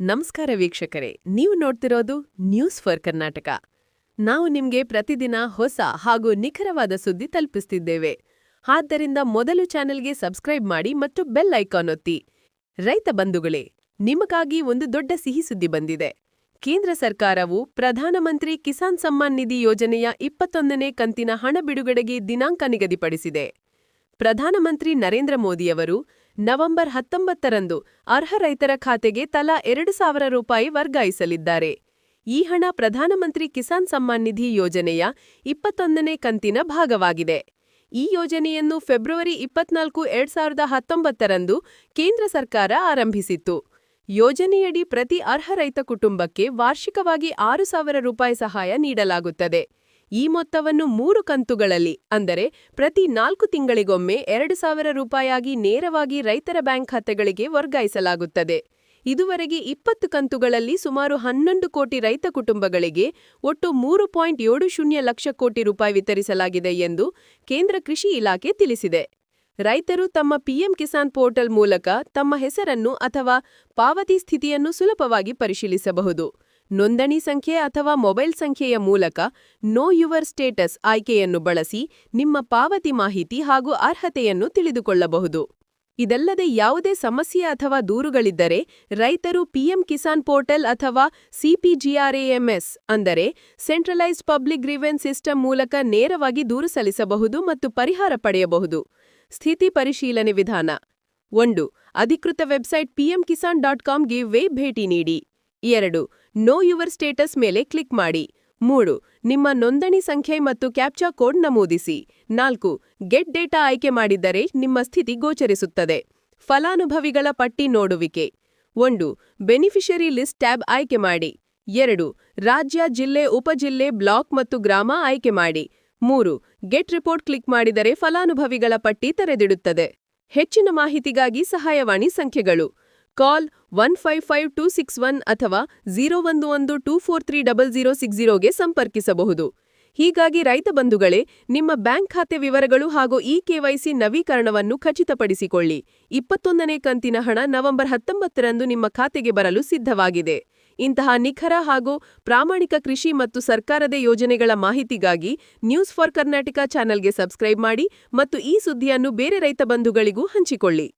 ನಮಸ್ಕಾರ ವೀಕ್ಷಕರೇ, ನೀವು ನೋಡ್ತಿರೋದು ನ್ಯೂಸ್ ಫಾರ್ ಕರ್ನಾಟಕ ನಾವು ನಿಮ್ಗೆ ಪ್ರತಿದಿನ ಹೊಸ ಹಾಗೂ ನಿಖರವಾದ ಸುದ್ದಿ ತಲುಪಿಸ್ತಿದ್ದೇವೆ. ಆದ್ದರಿಂದ ಮೊದಲು ಚಾನೆಲ್ಗೆ ಸಬ್ಸ್ಕ್ರೈಬ್ ಮಾಡಿ ಮತ್ತು ಬೆಲ್ ಐಕಾನ್ ಒತ್ತಿ. ರೈತ ಬಂಧುಗಳೇ, ನಿಮಗಾಗಿ ಒಂದು ದೊಡ್ಡ ಸಿಹಿ ಸುದ್ದಿ ಬಂದಿದೆ. ಕೇಂದ್ರ ಸರ್ಕಾರವು ಪ್ರಧಾನಮಂತ್ರಿ ಕಿಸಾನ್ ಸಮ್ಮಾನ್ ನಿಧಿ ಯೋಜನೆಯ ಇಪ್ಪತ್ತೊಂದನೇ ಕಂತಿನ ಹಣ ಬಿಡುಗಡೆಗೆ ದಿನಾಂಕ ನಿಗದಿಪಡಿಸಿದೆ. ಪ್ರಧಾನಮಂತ್ರಿ ನರೇಂದ್ರ ಮೋದಿಯವರು ನವೆಂಬರ್ ಹತ್ತೊಂಬತ್ತರಂದು ಅರ್ಹ ರೈತರ ಖಾತೆಗೆ ತಲಾ ಎರಡು ಸಾವಿರ ರೂಪಾಯಿ ವರ್ಗಾಯಿಸಲಿದ್ದಾರೆ. ಈ ಹಣ ಪ್ರಧಾನಮಂತ್ರಿ ಕಿಸಾನ್ ಸಮ್ಮಾನ್ ನಿಧಿ ಯೋಜನೆಯ ಇಪ್ಪತ್ತೊಂದನೇ ಕಂತಿನ ಭಾಗವಾಗಿದೆ. ಈ ಯೋಜನೆಯನ್ನು ಫೆಬ್ರವರಿ ಇಪ್ಪತ್ನಾಲ್ಕು, ಎರಡ್ ಸಾವಿರದ ಹತ್ತೊಂಬತ್ತರಂದು ಕೇಂದ್ರ ಸರ್ಕಾರ ಆರಂಭಿಸಿತ್ತು. ಯೋಜನೆಯಡಿ ಪ್ರತಿ ಅರ್ಹ ರೈತ ಕುಟುಂಬಕ್ಕೆ ವಾರ್ಷಿಕವಾಗಿ ಆರು ಸಾವಿರ ರೂಪಾಯಿ ಸಹಾಯ ನೀಡಲಾಗುತ್ತದೆ. ಈ ಮೊತ್ತವನ್ನು ಮೂರು ಕಂತುಗಳಲ್ಲಿ, ಅಂದರೆ ಪ್ರತಿ ನಾಲ್ಕು ತಿಂಗಳಿಗೊಮ್ಮೆ ಎರಡು ಸಾವಿರ ರೂಪಾಯಿಯಾಗಿ ನೇರವಾಗಿ ರೈತರ ಬ್ಯಾಂಕ್ ಖಾತೆಗಳಿಗೆ ವರ್ಗಾಯಿಸಲಾಗುತ್ತದೆ. ಇದುವರೆಗೆ ಇಪ್ಪತ್ತು ಕಂತುಗಳಲ್ಲಿ ಸುಮಾರು ಹನ್ನೊಂದು ಕೋಟಿ ರೈತ ಕುಟುಂಬಗಳಿಗೆ ಒಟ್ಟು ಮೂರು ಪಾಯಿಂಟ್ ಏಳು ಶೂನ್ಯ ಲಕ್ಷ ಕೋಟಿ ರೂಪಾಯಿ ವಿತರಿಸಲಾಗಿದೆ ಎಂದು ಕೇಂದ್ರ ಕೃಷಿ ಇಲಾಖೆ ತಿಳಿಸಿದೆ. ರೈತರು ತಮ್ಮ ಪಿಎಂ ಕಿಸಾನ್ ಪೋರ್ಟಲ್ ಮೂಲಕ ತಮ್ಮ ಹೆಸರನ್ನು ಅಥವಾ ಪಾವತಿ ಸ್ಥಿತಿಯನ್ನು ಸುಲಭವಾಗಿ ಪರಿಶೀಲಿಸಬಹುದು. ನೋಂದಣಿ ಸಂಖ್ಯೆ ಅಥವಾ ಮೊಬೈಲ್ ಸಂಖ್ಯೆಯ ಮೂಲಕ ನೋ ಯುವರ್ ಸ್ಟೇಟಸ್ ಆಯ್ಕೆಯನ್ನು ಬಳಸಿ ನಿಮ್ಮ ಪಾವತಿ ಮಾಹಿತಿ ಹಾಗೂ ಅರ್ಹತೆಯನ್ನು ತಿಳಿದುಕೊಳ್ಳಬಹುದು. ಇದಲ್ಲದೆ ಯಾವುದೇ ಸಮಸ್ಯೆ ಅಥವಾ ದೂರುಗಳಿದ್ದರೆ ರೈತರು ಪಿಎಂ ಕಿಸಾನ್ ಪೋರ್ಟಲ್ ಅಥವಾ ಸಿಪಿಜಿಆರ್ಎಎಂಎಸ್ ಅಂದರೆ ಸೆಂಟ್ರಲೈಸ್ಡ್ ಪಬ್ಲಿಕ್ ಗ್ರೀವೆನ್ಸ್ ಸಿಸ್ಟಮ್ ಮೂಲಕ ನೇರವಾಗಿ ದೂರು ಸಲ್ಲಿಸಬಹುದು ಮತ್ತು ಪರಿಹಾರ ಪಡೆಯಬಹುದು. ಸ್ಥಿತಿ ಪರಿಶೀಲನೆ ವಿಧಾನ ಒಂದು ಅಧಿಕೃತ ವೆಬ್ಸೈಟ್ ಪಿಎಂ ಕಿಸಾನ್ ಡಾಟ್ ಕಾಮ್ಗೆ ವೇ ಭೇಟಿ ನೀಡಿ. ಎರಡು. ನೋ ಯುವರ್ ಸ್ಟೇಟಸ್ ಮೇಲೆ ಕ್ಲಿಕ್ ಮಾಡಿ. ಮೂರು. ನಿಮ್ಮ ನೋಂದಣಿ ಸಂಖ್ಯೆ ಮತ್ತು ಕ್ಯಾಪ್ಚಾ ಕೋಡ್ ನಮೂದಿಸಿ. ನಾಲ್ಕು. ಗೆಟ್ ಡೇಟಾ ಆಯ್ಕೆ ಮಾಡಿದ್ದರೆ ನಿಮ್ಮ ಸ್ಥಿತಿ ಗೋಚರಿಸುತ್ತದೆ. ಫಲಾನುಭವಿಗಳ ಪಟ್ಟಿ ನೋಡುವಿಕೆ. ಒಂದು. ಬೆನಿಫಿಷರಿ ಲಿಸ್ಟ್ ಟ್ಯಾಬ್ ಆಯ್ಕೆ ಮಾಡಿ. ಎರಡು. ರಾಜ್ಯ, ಜಿಲ್ಲೆ, ಉಪಜಿಲ್ಲೆ, ಬ್ಲಾಕ್ ಮತ್ತು ಗ್ರಾಮ ಆಯ್ಕೆ ಮಾಡಿ. ಮೂರು. ಗೆಟ್ ರಿಪೋರ್ಟ್ ಕ್ಲಿಕ್ ಮಾಡಿದರೆ ಫಲಾನುಭವಿಗಳ ಪಟ್ಟಿ ತೆರೆದಿಡುತ್ತದೆ. ಹೆಚ್ಚಿನ ಮಾಹಿತಿಗಾಗಿ ಸಹಾಯವಾಣಿ ಸಂಖ್ಯೆಗಳು. Call one five five two six one ಅಥವಾ ಝೀರೋ ಒಂದು ಒಂದು two four three double zero six ಝೀರೋಗೆ ಸಂಪರ್ಕಿಸಬಹುದು. ಹೀಗಾಗಿ ರೈತ ಬಂಧುಗಳೇ, ನಿಮ್ಮ ಬ್ಯಾಂಕ್ ಖಾತೆ ವಿವರಗಳು ಹಾಗೂ ಇ ಕೆವೈಸಿ ನವೀಕರಣವನ್ನು ಖಚಿತಪಡಿಸಿಕೊಳ್ಳಿ. ಇಪ್ಪತ್ತೊಂದನೇ ಕಂತಿನ ಹಣ ನವೆಂಬರ್ ಹತ್ತೊಂಬತ್ತರಂದು ನಿಮ್ಮ ಖಾತೆಗೆ ಬರಲು ಸಿದ್ಧವಾಗಿದೆ. ಇಂತಹ ನಿಖರ ಹಾಗೂ ಪ್ರಾಮಾಣಿಕ ಕೃಷಿ ಮತ್ತು ಸರ್ಕಾರದ ಯೋಜನೆಗಳ ಮಾಹಿತಿಗಾಗಿ ನ್ಯೂಸ್ ಫಾರ್ ಕರ್ನಾಟಕ ಚಾನೆಲ್ಗೆ ಸಬ್ಸ್ಕ್ರೈಬ್ ಮಾಡಿ ಮತ್ತು ಈ ಸುದ್ದಿಯನ್ನು ಬೇರೆ ರೈತ ಬಂಧುಗಳಿಗೂ ಹಂಚಿಕೊಳ್ಳಿ.